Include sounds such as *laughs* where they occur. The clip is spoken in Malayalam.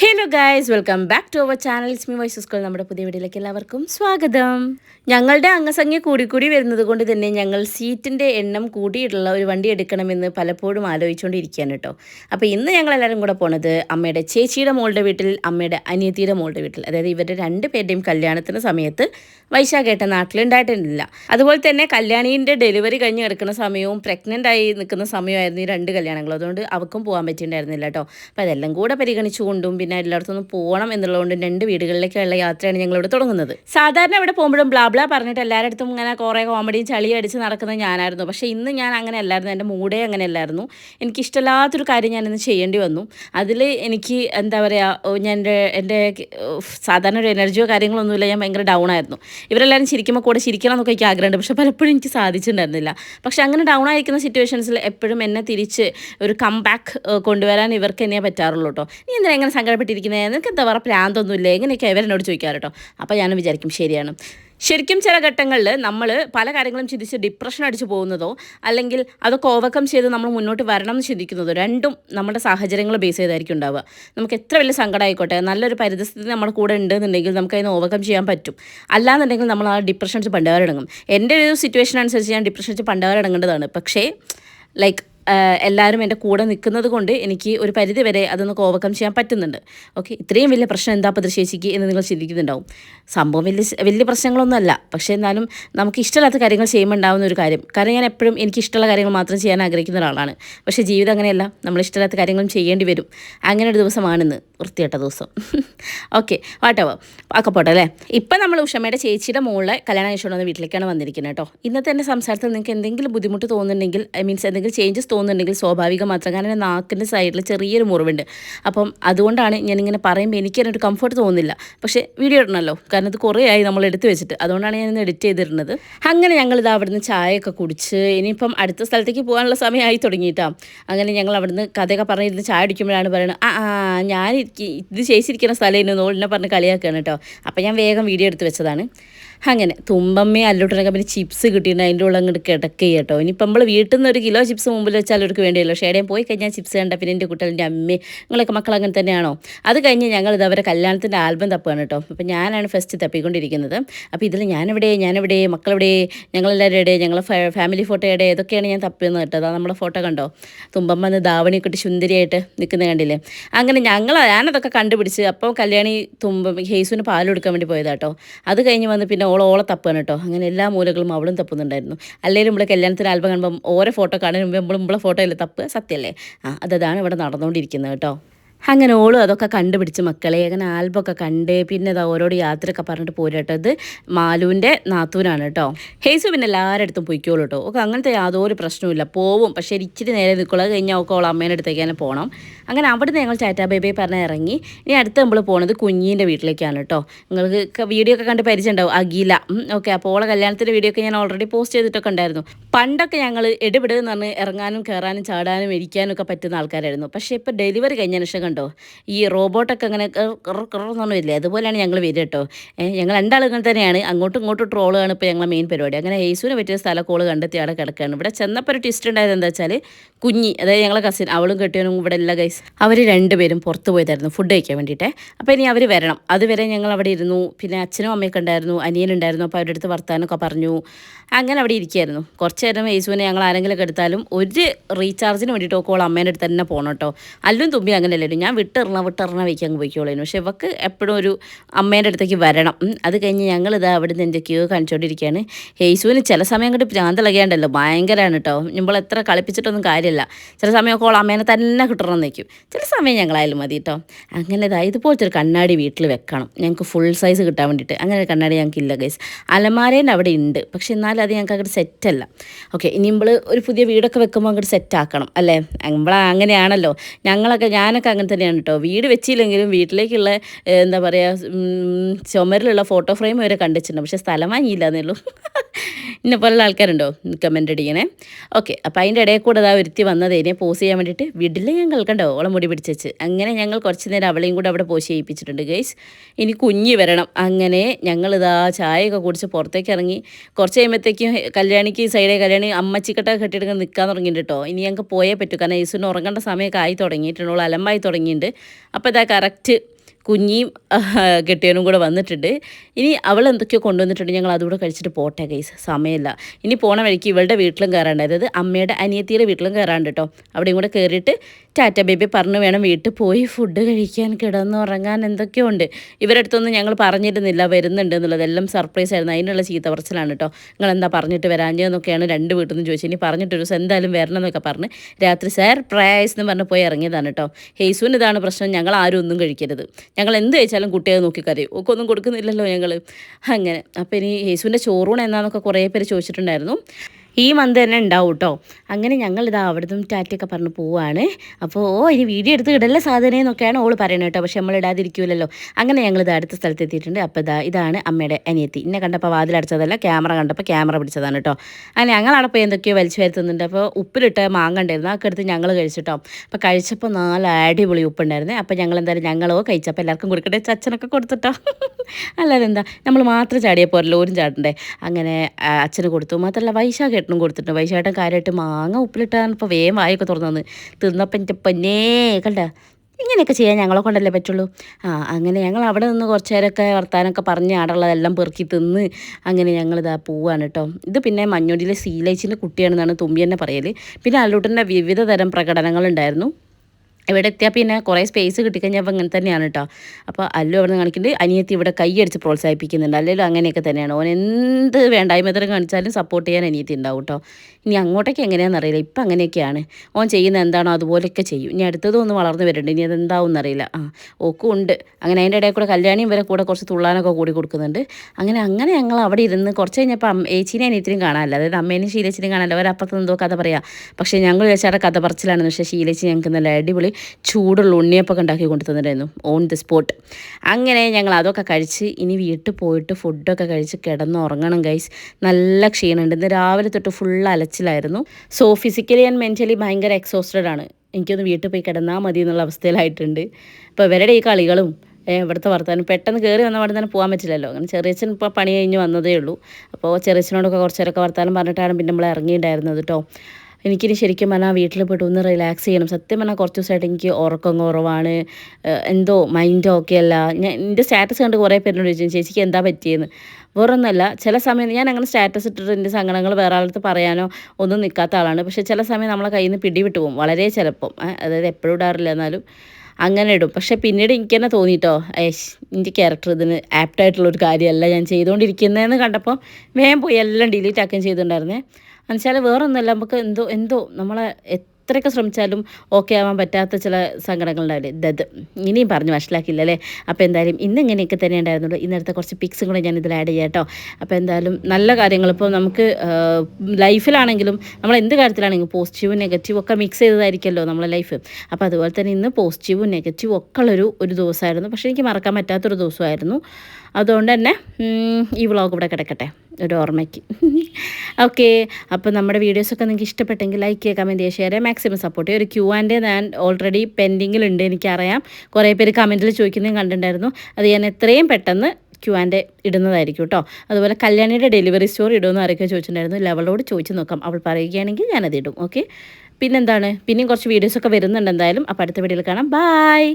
Hello guys welcome back to our channel Ismi voice school നമ്മുടെ പുതിയ വീഡിയോയിലേക്ക് എല്ലാവർക്കും സ്വാഗതം. ഞങ്ങളുടെ അംഗസംഖ്യ കൂടിക്കൂടി വരുന്നത് കൊണ്ട് തന്നെ ഞങ്ങൾ സീറ്റിന്റെ എണ്ണം കൂടിയിട്ടുള്ള ഒരു വണ്ടി എടുക്കണമെന്ന് പലപ്പോഴും ആലോചിച്ചുകൊണ്ടിരിക്കുകയാണ് കേട്ടോ. അപ്പോൾ ഇന്ന് ഞങ്ങൾ എല്ലാവരും കൂടെ പോണത് അമ്മയുടെ ചേച്ചിയുടെ മോളുടെ വീട്ടിൽ അമ്മയുടെ അനിയത്തിയുടെ മോളുടെ വീട്ടിൽ. അതായത് ഇവരുടെ രണ്ട് പേരുടെയും കല്യാണത്തിന് സമയത്ത് വൈശാഖേട്ട നാട്ടിലുണ്ടായിട്ടില്ല. അതുപോലെ തന്നെ കല്യാണീന്റെ ഡെലിവറി കഴിഞ്ഞ് കിടക്കുന്ന സമയവും പ്രഗ്നന്റ് ആയി നിൽക്കുന്ന സമയമായിരുന്നു ഈ രണ്ട് കല്യാണങ്ങളും അതുകൊണ്ട് അവർക്കും പോകാൻ പറ്റിയിട്ടുണ്ടായിരുന്നില്ല കേട്ടോ. അപ്പോൾ അതെല്ലാം കൂടെ പരിഗണിച്ചുകൊണ്ടും പിന്നെ എല്ലായിടത്തും ഒന്ന് പോകണം എന്നുള്ളതുകൊണ്ട് രണ്ട് വീടുകളിലേക്കുള്ള യാത്രയാണ് ഞങ്ങൾ ഇവിടെ തുടങ്ങുന്നത്. സാധാരണ ഇവിടെ പോകുമ്പോഴും ബ്ലാബ്ല പറഞ്ഞിട്ട് എല്ലായിടത്തും ഇങ്ങനെ കുറേ കോമഡിയും ചളിയും അടിച്ച് നടക്കുന്നത് ഞാനായിരുന്നു. പക്ഷേ ഇന്ന് ഞാൻ അങ്ങനെ അല്ലായിരുന്നു. എന്റെ മൂഡേ അങ്ങനെ അല്ലായിരുന്നു. എനിക്കിഷ്ടമില്ലാത്തൊരു കാര്യം ഞാനിന്ന് ചെയ്യേണ്ടി വന്നു. അതിൽ എനിക്ക് എന്താ പറയുക ഞാൻ എന്റെ എന്റെ സാധാരണ ഒരു എനർജിയോ കാര്യങ്ങളൊന്നുമില്ല ഞാൻ ഭയങ്കര ഡൗൺ ആയിരുന്നു. ഇവരെല്ലാവരും ചിരിക്കുമ്പോൾ കൂടെ ചിരിക്കണം എന്നൊക്കെ എനിക്ക് ആഗ്രഹമുണ്ട്. പക്ഷേ പലപ്പോഴും എനിക്ക് സാധിച്ചിട്ടുണ്ടായിരുന്നില്ല. പക്ഷേ അങ്ങനെ ഡൗൺ ആയിരിക്കുന്ന സിറ്റുവേഷൻസിൽ എപ്പോഴും എന്നെ തിരിച്ച് ഒരു കംബാക്ക് കൊണ്ടുവരാൻ ഇവർക്ക് എന്നെ പറ്റാറുള്ളൂ കേട്ടോ നീ എന്തിനാ എങ്ങനെ സങ്കടപ്പെട്ടിരിക്കുന്നത് നിനക്ക് എന്താ പറയുക പ്രാന്തൊന്നുമില്ല ഇങ്ങനെയൊക്കെ ഇവരെന്നോട് ചോദിക്കാറ് കേട്ടോ. അപ്പോൾ ഞാൻ വിചാരിക്കും ശരിയാണ്. ശരിക്കും ചില ഘട്ടങ്ങളിൽ നമ്മൾ പല കാര്യങ്ങളും ചിന്തിച്ച് ഡിപ്രഷൻ അടിച്ചു പോകുന്നതോ അല്ലെങ്കിൽ അതൊക്കെ ഓവർകം ചെയ്ത് നമ്മൾ മുന്നോട്ട് വരണം എന്ന് ചിന്തിക്കുന്നതോ രണ്ടും നമ്മുടെ സാഹചര്യങ്ങൾ ബേസ് ചെയ്തായിരിക്കും ഉണ്ടാവുക. നമുക്ക് എത്ര വലിയ സങ്കടം ആയിക്കോട്ടെ നല്ലൊരു പരിതസ്ഥിതി നമ്മുടെ കൂടെ ഉണ്ടെന്നുണ്ടെങ്കിൽ നമുക്ക് അതിന് ഓവർകം ചെയ്യാൻ പറ്റും. അല്ലാന്നുണ്ടെങ്കിൽ നമ്മൾ ആ ഡിപ്രഷൻ അടിച്ച് എന്റെ ഒരു സിറ്റുവേഷൻ അനുസരിച്ച് ഞാൻ ഡിപ്രഷൻ അടിച്ച് പക്ഷേ ലൈക്ക് എല്ലാവരും എന്റെ കൂടെ നിൽക്കുന്നത് കൊണ്ട് എനിക്ക് ഒരു പരിധി വരെ അതൊന്ന് ഓവർകം ചെയ്യാൻ പറ്റുന്നുണ്ട്. ഓക്കെ ഇത്രയും വലിയ പ്രശ്നം എന്താ പ്രദർശിച്ചിക്ക് എന്ന് നിങ്ങൾ ചിന്തിക്കുന്നുണ്ടാവും. സംഭവം വലിയ വലിയ പ്രശ്നങ്ങളൊന്നുമല്ല. പക്ഷേ എന്നാലും നമുക്ക് ഇഷ്ടമില്ലാത്ത കാര്യങ്ങൾ ചെയ്യുമ്പോൾ ഉണ്ടാകുന്ന ഒരു കാര്യം. കാരണം ഞാൻ എപ്പോഴും എനിക്ക് ഇഷ്ടമുള്ള കാര്യങ്ങൾ മാത്രം ചെയ്യാൻ ആഗ്രഹിക്കുന്ന ഒരാളാണ്. പക്ഷേ ജീവിതം അങ്ങനെയല്ല. നമ്മൾ ഇഷ്ടമില്ലാത്ത കാര്യങ്ങളും ചെയ്യേണ്ടി വരും. അങ്ങനെ ഒരു ദിവസമാണിന്ന്. വൃത്തിയട്ട ദിവസം. *laughs* ഓക്കെ വാട്ടവ ഒക്കെ പോട്ടെ അല്ലേ? ഇപ്പം നമ്മൾ ഉഷമ്മയുടെ ചേച്ചിയുടെ മുകളിലെ കല്യാണ കഴിച്ചുകൊണ്ട് വീട്ടിലേക്കാണ് വന്നിരിക്കുന്നത് കേട്ടോ. ഇന്നത്തെ എന്റെ സംസാരത്തിൽ നിങ്ങൾക്ക് എന്തെങ്കിലും ബുദ്ധിമുട്ട് തോന്നുന്നുണ്ടെങ്കിൽ ഐ മീൻസ് എന്തെങ്കിലും ചേഞ്ചസ് തോന്നുന്നുണ്ടെങ്കിൽ സ്വാഭാവികം മാത്രം. കാരണം എന്റെ നാക്കിന്റെ സൈഡിൽ ചെറിയൊരു മുറിവുണ്ട്. അപ്പം അതുകൊണ്ടാണ് ഞാനിങ്ങനെ പറയുമ്പോൾ എനിക്ക് ഒരു കംഫർട്ട് തോന്നുന്നില്ല. പക്ഷേ വീഡിയോ ഇടണമല്ലോ. കാരണം അത് കുറേ ആയി നമ്മൾ എടുത്ത് വെച്ചിട്ട്. അതുകൊണ്ടാണ് ഞാനിന്ന് എഡിറ്റ് ചെയ്തിരുന്നത്. അങ്ങനെ ഞങ്ങളിത് അവിടുന്ന് ചായയൊക്കെ കുടിച്ച് ഇനിയിപ്പം അടുത്ത സ്ഥലത്തേക്ക് പോകാനുള്ള സമയമായി തുടങ്ങിയിട്ടാണ് അങ്ങനെ ഞങ്ങൾ അവിടുന്ന് കഥയൊക്കെ പറഞ്ഞിരുന്ന് ചായ അടിക്കുമ്പോഴാണ് പറയുന്നത് ആ ഞാൻ ഇത് ചേച്ചിരിക്കുന്ന സ്ഥലം ഇന്ന് നോളിനെ പറഞ്ഞ് കളിയാക്കുകയാണ് കേട്ടോ. അപ്പം ഞാൻ വേഗം വീഡിയോ എടുത്ത് വെച്ചതാണ്. അങ്ങനെ തുമ്പമ്മേ അല്ലോട്ടിനൊക്കെ പിന്നെ ചിപ്സ് കിട്ടിയിട്ട് അതിന്റെ ഉള്ളിൽ അങ്ങോട്ട് കിടക്കുക കേട്ടോ. ഇനിയിപ്പോൾ നമ്മൾ വീട്ടിൽ നിന്ന് ഒരു കിലോ ചിപ്സ് മുമ്പിൽ വെച്ചാൽ അവർക്ക് വേണ്ടിയല്ലോ. ഷേടയും പോയി കഴിഞ്ഞാൽ ചിപ്സ് കണ്ട പിന്നെ എന്റെ കുട്ടികളുടെ അമ്മയും നിങ്ങളൊക്കെ മക്കൾ അങ്ങനെ തന്നെയാണോ? അത് കഴിഞ്ഞ് ഞങ്ങൾ ഇത് അവരെ കല്യാണത്തിന്റെ ആൽബം തപ്പാണ് കേട്ടോ. അപ്പോൾ ഞാനാണ് ഫസ്റ്റ് തപ്പിക്കൊണ്ടിരിക്കുന്നത്. അപ്പോൾ ഇതിൽ ഞാനെവിടെ ഞാനെവിടെ മക്കളെവിടെ ഞങ്ങളെല്ലാവരും എവിടെ ഞങ്ങളെ ഫാമിലി ഫോട്ടോ എവിടെ ഇതൊക്കെയാണ് ഞാൻ തപ്പിയെന്ന് കേട്ടോ അതാ നമ്മുടെ ഫോട്ടോ കണ്ടോ? തുമ്പമ്മ എന്ന് ധാവണിയൊക്കെ ഇട്ട് സുന്ദരിയായിട്ട് നിൽക്കുന്ന കണ്ടില്ലേ? അങ്ങനെ ഞങ്ങൾ ഞാനതൊക്കെ കണ്ടുപിടിച്ച് അപ്പോൾ കല്യാണി തുമ്പം ഹേസുവിന് പാൽ കൊടുക്കാൻ വേണ്ടി പോയതാട്ടോ അത് കഴിഞ്ഞ് വന്ന് പിന്നെ ഓൾ ഓളെ തപ്പാണ് കേട്ടോ അങ്ങനെ എല്ലാ മൂലകളും അവളും തപ്പുന്നുണ്ടായിരുന്നു. അല്ലെങ്കിൽ നമ്മളെ കല്യാണത്തിന് ആൽബം കാണുമ്പം ഓരോ ഫോട്ടോ കാണുമ്പോൾ നമ്മൾ നമ്മളെ ഫോട്ടോ അല്ലേ തപ്പ്? സത്യമല്ലേ ആ അതാണ് ഇവിടെ നടന്നുകൊണ്ടിരിക്കുന്നത് കേട്ടോ അങ്ങനെ ഓളും അതൊക്കെ കണ്ടുപിടിച്ച് മക്കളെ അങ്ങനെ ആൽബമൊക്കെ കണ്ട് പിന്നെ ഇതാ ഓരോട് യാത്രയൊക്കെ പറഞ്ഞിട്ട് പോരട്ടോ ഇത് മാലുവിന്റെ നാത്തൂനാണ് കേട്ടോ ഹേസു പിന്നെ എല്ലാവരുടെ അടുത്തും പൊയ്ക്കോളൂ കേട്ടോ ഒക്കെ അങ്ങനത്തെ യാതൊരു പ്രശ്നവുമില്ല. പോവും. പക്ഷേ ഇച്ചിരി നേരെ നിൽക്കുള്ളൂ അത് കഴിഞ്ഞാൽ ഒക്കെ ഓൾ അമ്മേന്റെ അടുത്തേക്ക് തന്നെ പോകണം അങ്ങനെ അവിടുന്ന് ഞങ്ങൾ ചാറ്റാ ബേബി പറഞ്ഞ് ഇറങ്ങി. ഇനി അടുത്ത് നമ്മൾ പോണത് കുഞ്ഞീന്റെ വീട്ടിലേക്കാണ് കേട്ടോ നിങ്ങൾക്ക് വീഡിയോ ഒക്കെ കണ്ട് പരിചയമുണ്ടാവും. അഖില. ഓക്കെ. അപ്പോൾ ഓളെ കല്യാണത്തിന്റെ വീഡിയോ ഒക്കെ ഞാൻ ഓൾറെഡി പോസ്റ്റ് ചെയ്തിട്ടൊക്കെ ഉണ്ടായിരുന്നു. പണ്ടൊക്കെ ഞങ്ങൾ എടുപിട് എന്ന് പറഞ്ഞ് ഇറങ്ങാനും കയറാനും ചാടാനും ഇരിക്കാനും ഒക്കെ പറ്റുന്ന ആൾക്കാരായിരുന്നു. പക്ഷേ ഇപ്പോൾ ഡെലിവറി കഴിഞ്ഞതിന് ശേഷം കണ്ടോ? ഈ റോബോട്ടൊക്കെ അങ്ങനെ കറ കറന്നൊന്നുമില്ലേ അതുപോലെയാണ് ഞങ്ങൾ വരിക കേട്ടോ. ഞങ്ങൾ രണ്ടാളുകൾ തന്നെയാണ്. അങ്ങോട്ടും ഇങ്ങോട്ടും ട്രോളാണ് ഇപ്പോൾ ഞങ്ങളെ മെയിൻ പരിപാടി. അങ്ങനെ യേശുവിനെ പറ്റിയ സ്ഥലം കോൾ കണ്ടെത്തി അവിടെ കിടക്കുകയാണ് ഇവിടെ ചെന്നപ്പോൾ ഒരു ട്വിസ്റ്റ് ഉണ്ടായത് എന്താ വെച്ചാൽ കുഞ്ഞി അതായത് ഞങ്ങളെ കസിൻ അവളും കെട്ടിയവനും ഇവിടെ എല്ലാ ഗൈസ് അവർ രണ്ടുപേരും പുറത്ത് പോയതായിരുന്നു ഫുഡ് കഴിക്കാൻ വേണ്ടിയിട്ട്. അപ്പോൾ ഇനി അവർ വരണം. അതുവരെ ഞങ്ങൾ അവിടെ ഇരുന്നു. പിന്നെ അച്ഛനും അമ്മയൊക്കെ ഉണ്ടായിരുന്നു. അനിയനുണ്ടായിരുന്നു അപ്പോൾ അവരുടെ അടുത്ത് വർത്താനൊക്കെ പറഞ്ഞു. അങ്ങനെ അവിടെ ഇരിക്കുകയായിരുന്നു. കുറച്ച് നേരം യേശുവിനെ ഞങ്ങൾ ആരെങ്കിലും എടുത്താലും ഒരു റീചാർജിന് വേണ്ടിയിട്ട് ഒക്കെ ഓൾ അമ്മേന്റെ അടുത്ത് തന്നെ പോകണം കേട്ടോ. അല്ലും തുമ്പി അങ്ങനെയല്ലല്ലോ ഞാൻ വിട്ടെറിഞ്ഞ വിട്ടെറിഞ്ഞ വയ്ക്കാൻ അങ്ങ് പോയിക്കോളേനു. പക്ഷെ ഇവക്ക് എപ്പോഴും ഒരു അമ്മേന്റെ അടുത്തേക്ക് വരണം. അത് കഴിഞ്ഞ് ഞങ്ങളിതാ അവിടുന്ന് എന്തൊക്കെയോ കാണിച്ചുകൊണ്ടിരിക്കുകയാണ് യേശുവിന് ചില സമയം കൊണ്ട് ഭ്രാന്തളകേണ്ടല്ലോ ഭയങ്കരമാണ് കേട്ടോ നമ്മൾ എത്ര കളിപ്പിച്ചിട്ടൊന്നും കാര്യമില്ല ചില സമയമൊക്കെ ഓൾ അമ്മേനെ തന്നെ കിട്ടണം നിൽക്കും ചില സമയം ഞങ്ങളായാലും മതി കേട്ടോ അങ്ങനെ ഇതാ ഇതുപോലത്തെ ഒരു കണ്ണാടി വീട്ടിൽ വെക്കണം. ഞങ്ങൾക്ക് ഫുൾ സൈസ് കിട്ടാൻ വേണ്ടിയിട്ട്. അങ്ങനെ ഒരു കണ്ണാടി ഞങ്ങൾക്ക് ഇല്ല ഗൈസ് അലമാരേന്റെ അവിടെ ഉണ്ട് പക്ഷെ എന്നാലും അത് ഞങ്ങൾക്ക് അങ്ങോട്ട് സെറ്റല്ല ഓക്കെ ഇനി നമ്മൾ ഒരു പുതിയ വീടൊക്കെ വെക്കുമ്പോൾ അങ്ങോട്ട് സെറ്റാക്കണം അല്ലേ? നമ്മൾ അങ്ങനെയാണല്ലോ. ഞങ്ങളൊക്കെ ഞാനൊക്കെ അങ്ങനെ തന്നെയാണ് കേട്ടോ വീട് വെച്ചില്ലെങ്കിലും വീട്ടിലേക്കുള്ള എന്താ പറയുക ചുമരിലുള്ള ഫോട്ടോ ഫ്രെയിം വരെ കണ്ടിട്ടുണ്ട്. പക്ഷേ സ്ഥലം വാങ്ങിയില്ല *laughs* എന്നേ ഉള്ളൂ ഇന്നെ പോലുള്ള ആൾക്കാരുണ്ടോ? കമന്റ് അടിക്കണേ. ഓക്കെ അപ്പോൾ അതിന്റെ ഇടയിൽ കൂടെ അതാ ഒരുത്തി വന്നത് ഇതിനെ പോസ് ചെയ്യാൻ വേണ്ടിയിട്ട് വീട്ടിൽ ഞങ്ങൾ കണ്ടോ? ഓളം മുടി പിടിച്ചു അങ്ങനെ ഞങ്ങൾ കുറച്ച് നേരം അവളെയും കൂടെ അവിടെ പോസ് ചെയ്യിപ്പിച്ചിട്ടുണ്ട് ഗൈസ് ഇനി കുഞ്ഞ് വരണം. അങ്ങനെ ഞങ്ങളിതാ ചായയൊക്കെ കുടിച്ച് പുറത്തേക്ക് ഇറങ്ങി. കുറച്ച് കഴിയുമ്പോഴത്തേക്കും കല്യാണിക്ക് സൈഡേ കല്യാണി അമ്മച്ചിക്കട്ട കെട്ടിയിട്ട് നിൽക്കാൻ തുടങ്ങിയിട്ട് കേട്ടോ ഇനി ഞങ്ങൾക്ക് പോയേ പറ്റൂ. കാരണം യേസുവിന് ഉറങ്ങേണ്ട സമയമൊക്കെ ആയി തുടങ്ങിയിട്ടുള്ളൂ അലമ്പായി തുടങ്ങി തുടങ്ങിയിട്ടുണ്ട്. അപ്പോൾ ഇതാ കറക്റ്റ് കുഞ്ഞിയും കെട്ടിയവനും കൂടെ വന്നിട്ടുണ്ട്. ഇനി അവൾ എന്തൊക്കെയോ കൊണ്ടുവന്നിട്ടുണ്ട്. ഞങ്ങൾ അതുകൂടെ കഴിച്ചിട്ട് പോട്ടെ കൈസ് സമയമില്ല. ഇനി പോണ വഴിക്ക് ഇവളുടെ വീട്ടിലും കയറാണ്ട് അതായത് അമ്മയുടെ അനിയത്തിയുടെ വീട്ടിലും കയറാണ്ട് കേട്ടോ. അവിടെയും കൂടെ കയറിയിട്ട് ടാറ്റ ബേബി പറഞ്ഞു വേണം വീട്ടിൽ പോയി ഫുഡ് കഴിക്കാൻ കിടന്നുറങ്ങാൻ എന്തൊക്കെയുണ്ട്? ഉണ്ട് ഇവരുടെ അടുത്തൊന്നും ഞങ്ങൾ പറഞ്ഞിരുന്നില്ല വരുന്നുണ്ട് എന്നുള്ളത്. എല്ലാം സർപ്രൈസ് ആയിരുന്നു. അതിനുള്ള ചീത്ത പറച്ചിലാണ് കേട്ടോ നിങ്ങൾ എന്താ പറഞ്ഞിട്ട് വരാഞ്ഞതെന്നൊക്കെയാണ് രണ്ട് വീട്ടിൽ നിന്ന് ചോദിച്ചത്. ഇനി പറഞ്ഞിട്ട് ഒരു ദിവസം എന്തായാലും വരണം എന്നൊക്കെ പറഞ്ഞ് രാത്രി സർപ്രൈസ് എന്ന് പറഞ്ഞ് പോയി ഇറങ്ങിയതാണ് കേട്ടോ ഹേസുവിന് ഇതാണ് പ്രശ്നം. ഞങ്ങൾ ആരും ഒന്നും കഴിക്കരുത്. ഞങ്ങൾ എന്ത് കഴിച്ചാലും കുട്ടിയെ നോക്കി ഒക്കെ ഒന്നും കൊടുക്കുന്നില്ലല്ലോ ഞങ്ങൾ അങ്ങനെ. അപ്പോൾ ഇനി ഹേസുവിന്റെ ചോറൂണ് എന്നാന്നൊക്കെ കുറേ പേര് ചോദിച്ചിട്ടുണ്ടായിരുന്നു. ഈ മന്ത് തന്നെ ഉണ്ടാവും കേട്ടോ അങ്ങനെ ഞങ്ങൾ ഇതാ അവിടുന്ന് ടാറ്റയൊക്കെ പറഞ്ഞ് പോവാണ്. അപ്പോൾ ഓ ഇനി വീഡിയോ എടുത്ത് ഇടല്ല സാധനം എന്നൊക്കെയാണ് ഓൾ പറയുന്നത് കേട്ടോ പക്ഷെ നമ്മൾ ഇടാതിരിക്കുമല്ലോ അങ്ങനെ ഞങ്ങൾ ഇത് അടുത്ത സ്ഥലത്ത് എത്തിയിട്ടുണ്ട്. അപ്പോൾ ഇതാ ഇതാണ് അമ്മയുടെ അനിയത്തി. ഇന്നെ കണ്ടപ്പോൾ വാതിലടച്ചതല്ല ക്യാമറ കണ്ടപ്പോൾ ക്യാമറ പിടിച്ചതാണ് കേട്ടോ അങ്ങനെ ഞങ്ങളവിടെ പോയി എന്തൊക്കെയോ വലിച്ചു വരുത്തുന്നുണ്ട് അപ്പോൾ ഉപ്പിലിട്ട് മാങ്ങ ഉണ്ടായിരുന്നു. അതൊക്കെ എടുത്ത് ഞങ്ങൾ കഴിച്ചിട്ടോ അപ്പോൾ കഴിച്ചപ്പോൾ നാല് അടിപൊളി ഉപ്പുണ്ടായിരുന്നു. അപ്പോൾ ഞങ്ങൾ എന്തായാലും ഞങ്ങളോ കഴിച്ചപ്പോൾ എല്ലാവർക്കും കൊടുക്കട്ടെ അച്ഛനൊക്കെ കൊടുത്തിട്ടോ അല്ലാതെ എന്താ? നമ്മൾ മാത്രം ചാടിയപ്പോൾ ഓരും ചാടണ്ടേ? അങ്ങനെ അച്ഛന് കൊടുത്തു. മാത്രമല്ല വൈശാഖേട്ടനും കൊടുത്തിട്ടുണ്ട്. വൈശേട്ടൻ കാര്യമായിട്ട് മാങ്ങ ഉപ്പിലിട്ടാണ് ഇപ്പോൾ വേഗം വായൊക്കെ തുറന്നു തിന്നപ്പം എന്റെ പൊന്നേ കണ്ട? ഇങ്ങനെയൊക്കെ ചെയ്യാൻ ഞങ്ങളെ കൊണ്ടല്ലേ പറ്റുള്ളൂ. ആ അങ്ങനെ ഞങ്ങൾ അവിടെ നിന്ന് കുറച്ച് നേരമൊക്കെ വർത്താനമൊക്കെ പറഞ്ഞ് ആടുള്ളതെല്ലാം പെറുക്കി തിന്ന് അങ്ങനെ ഞങ്ങളിതാ പോവാണ് കേട്ടോ. ഇത് പിന്നെ മഞ്ഞൊടിയിലെ സീലേച്ചിന്റെ കുട്ടിയാണെന്നാണ് തുമ്പി തന്നെ പറയൽ പിന്നെ അല്ലൂട്ടന്റെ വിവിധ തരം പ്രകടനങ്ങളുണ്ടായിരുന്നു ഇവിടെ എത്തിയാൽ പിന്നെ കുറേ സ്പേസ് കിട്ടിക്കഴിഞ്ഞപ്പോൾ അങ്ങനെ തന്നെയാണ് കേട്ടോ അപ്പോൾ അല്ലു അവിടെ നിന്ന് കാണിക്കുന്നുണ്ട് അനിയത്തി ഇവിടെ കൈയടിച്ച് പ്രോത്സാഹിപ്പിക്കുന്നുണ്ട്. അല്ലെങ്കിലും അങ്ങനെയൊക്കെ തന്നെയാണ്. ഓൻ എന്ത് വേണ്ടായ്മത്തരം കാണിച്ചാലും സപ്പോർട്ട് ചെയ്യാൻ അനിയത്തി ഉണ്ടാവും കേട്ടോ ഇനി അങ്ങോട്ടേക്ക് എങ്ങനെയാണെന്ന് അറിയില്ല. ഇപ്പം അങ്ങനെയൊക്കെയാണ്. ഓൻ ചെയ്യുന്ന എന്താണോ അതുപോലെയൊക്കെ ചെയ്യും. ഇനി അടുത്തതും ഒന്ന് വളർന്നു വരുന്നുണ്ട് ഇനി അതെന്താവും എന്നറിയില്ല ആ ഓക്കും ഉണ്ട്. അങ്ങനെ അതിന്റെ ഇടയിൽ കൂടെ കല്യാണിയും വരെ കൂടെ കുറച്ച് തുള്ളാനൊക്കെ കൂടി കൊടുക്കുന്നുണ്ട്. അങ്ങനെ അങ്ങനെ ഞങ്ങൾ അവിടെ ഇരുന്ന് കുറച്ച് കഴിഞ്ഞപ്പോൾ അമ്മ ഏച്ചീനെ അനിയത്തിനും കാണാനല്ല. അതായത് അമ്മേനും ശീലച്ചിനും കാണാനല്ല. അവരപ്പുറത്ത് എന്തോ കഥ പറയാം. പക്ഷേ ഞങ്ങൾ വിചാരിച്ചാൽ കഥ പറച്ചിലാണ് പക്ഷേ ശീലച്ചി ഞങ്ങൾക്ക് നല്ല അടിപൊളി ചൂടുള്ള ഉണ്ണിയപ്പൊക്കെ ഉണ്ടാക്കി കൊണ്ടു തന്നിട്ടുണ്ടായിരുന്നു. ഓൺ ദി സ്പോട്ട് അങ്ങനെ ഞങ്ങൾ അതൊക്കെ കഴിച്ച് ഇനി വീട്ടിൽ പോയിട്ട് ഫുഡൊക്കെ കഴിച്ച് കിടന്ന് ഉറങ്ങണം ഗൈസ് നല്ല ക്ഷീണമുണ്ട്. ഇന്ന് രാവിലെ തൊട്ട് ഫുൾ അലച്ചിലായിരുന്നു. സോ ഫിസിക്കലി ആൻഡ് മെന്റലി ഭയങ്കര എക്സോസ്റ്റഡ് ആണ്. എനിക്കൊന്ന് വീട്ടിൽ പോയി കിടന്നാൽ മതി എന്നുള്ള അവസ്ഥയിലായിട്ടുണ്ട്. അപ്പോൾ ഇവരുടെ ഈ കളികളും ഇവിടുത്തെ വർത്താനം പെട്ടെന്ന് കയറി വന്ന അവിടെ തന്നെ പോകാൻ പറ്റില്ലല്ലോ. അങ്ങനെ ചെറിയച്ഛൻ ഇപ്പോൾ പണി കഴിഞ്ഞ് വന്നതേ ഉള്ളൂ. അപ്പോൾ ചെറിയച്ഛനോടൊക്കെ കുറച്ചേരൊക്കെ വർത്താനം പറഞ്ഞിട്ടാണ് പിന്നെ നമ്മൾ ഇറങ്ങിയിട്ടുണ്ടായിരുന്നത് കേട്ടോ എനിക്കിനി ശരിക്കും പറഞ്ഞാൽ വീട്ടിൽ പോയിട്ട് ഒന്ന് റിലാക്സ് ചെയ്യണം. സത്യം പറഞ്ഞാൽ കുറച്ച് ദിവസമായിട്ട് എനിക്ക് ഉറക്കം കുറവാണ്. എന്തോ മൈൻഡ് ഒക്കെ അല്ല. ഞാൻ എന്റെ സ്റ്റാറ്റസ് കണ്ട് കുറേ പേരോട് ചോദിച്ചു ചേച്ചിക്ക് എന്താ പറ്റിയെന്ന്? വേറൊന്നുമല്ല ചില സമയം ഞാൻ അങ്ങനെ സ്റ്റാറ്റസ് ഇട്ടിട്ട് എന്റെ സങ്കടങ്ങൾ വേറെ ആളടുത്ത് പറയാനോ ഒന്നും നിൽക്കാത്ത ആളാണ്. പക്ഷേ ചില സമയം നമ്മളെ കയ്യിൽ നിന്ന് പിടിവിട്ട് പോകും. വളരെ ചിലപ്പം. അതായത് എപ്പോഴും ഇടാറില്ല എന്നാലും അങ്ങനെ ഇടും. പക്ഷെ പിന്നീട് എനിക്ക് തന്നെ തോന്നിയിട്ടോ ഏഷ് എന്റെ ക്യാരക്ടർ ഇതിന് ആപ്റ്റായിട്ടുള്ള ഒരു കാര്യമല്ല ഞാൻ ചെയ്തുകൊണ്ടിരിക്കുന്നതെന്ന് കണ്ടപ്പോൾ വേഗം പോയി എല്ലാം ഡിലീറ്റ് ആക്കുകയും ചെയ്തിട്ടുണ്ടായിരുന്നേ. എന്നുവെച്ചാൽ വേറൊന്നുമല്ല. നമുക്ക് എന്തോ എന്തോ നമ്മളെ എത്രയൊക്കെ ശ്രമിച്ചാലും ഓക്കെ ആവാൻ പറ്റാത്ത ചില സങ്കടങ്ങളുണ്ടാവില്ലേ ദത് ഇനിയും പറഞ്ഞ് വഷളാക്കില്ല അല്ലേ? അപ്പോൾ എന്തായാലും ഇന്ന് ഇങ്ങനെയൊക്കെ തന്നെ ഉണ്ടായിരുന്നുള്ളൂ ഇന്നത്തെ കുറച്ച് പിക്സും കൂടെ ഞാൻ ഇതിൽ ആഡ് ചെയ്യാം കേട്ടോ അപ്പോൾ എന്തായാലും നല്ല കാര്യങ്ങൾ. ഇപ്പോൾ നമുക്ക് ലൈഫിലാണെങ്കിലും നമ്മൾ എന്ത് കാര്യത്തിലാണെങ്കിലും പോസിറ്റീവും നെഗറ്റീവും ഒക്കെ മിക്സ് ചെയ്തതായിരിക്കുമല്ലോ നമ്മളെ ലൈഫ് അപ്പോൾ അതുപോലെ തന്നെ ഇന്ന് പോസിറ്റീവും നെഗറ്റീവും ഒക്കെ ഉള്ളൊരു ഒരു ദിവസമായിരുന്നു. പക്ഷേ എനിക്ക് മറക്കാൻ പറ്റാത്തൊരു ദിവസമായിരുന്നു. അതുകൊണ്ട് തന്നെ ഈ വ്ളോഗ് ഇവിടെ കിടക്കട്ടെ. ഒരു ഓർമ്മയ്ക്ക്. *laughs* ഓക്കെ അപ്പോൾ നമ്മുടെ വീഡിയോസൊക്കെ നിങ്ങൾക്ക് ഇഷ്ടപ്പെട്ടെങ്കിൽ ലൈക്ക് ചെയ്യുക കമന്റ് ചെയ്യുക ഷെയർ മാക്സിമം സപ്പോർട്ട് ഒരു ക്യൂ ആൻഡ് ഞാൻ ഓൾറെഡി പെൻഡിങ്ങിലുണ്ട് എനിക്കറിയാം. കുറേ പേര് കമന്റിൽ ചോദിക്കുന്നതും കണ്ടിട്ടുണ്ടായിരുന്നു. അത് ഞാൻ എത്രയും പെട്ടെന്ന് ക്യൂ ആൻഡ് ഇടുന്നതായിരിക്കും കേട്ടോ. അതുപോലെ കല്യാണിയുടെ ഡെലിവറി സ്റ്റോർ ഇടുമെന്ന് ആരൊക്കെ ചോദിച്ചിട്ടുണ്ടായിരുന്നു. ലെവലോട് ചോദിച്ച് നോക്കാം. അവൾ പറയുകയാണെങ്കിൽ ഞാനത് ഇടും. ഓക്കെ പിന്നെന്താണ്? പിന്നെയും കുറച്ച് വീഡിയോസൊക്കെ വരുന്നുണ്ട് എന്തായാലും. അപ്പോൾ അടുത്ത വീഡിയോയിൽ കാണാം. ബായ്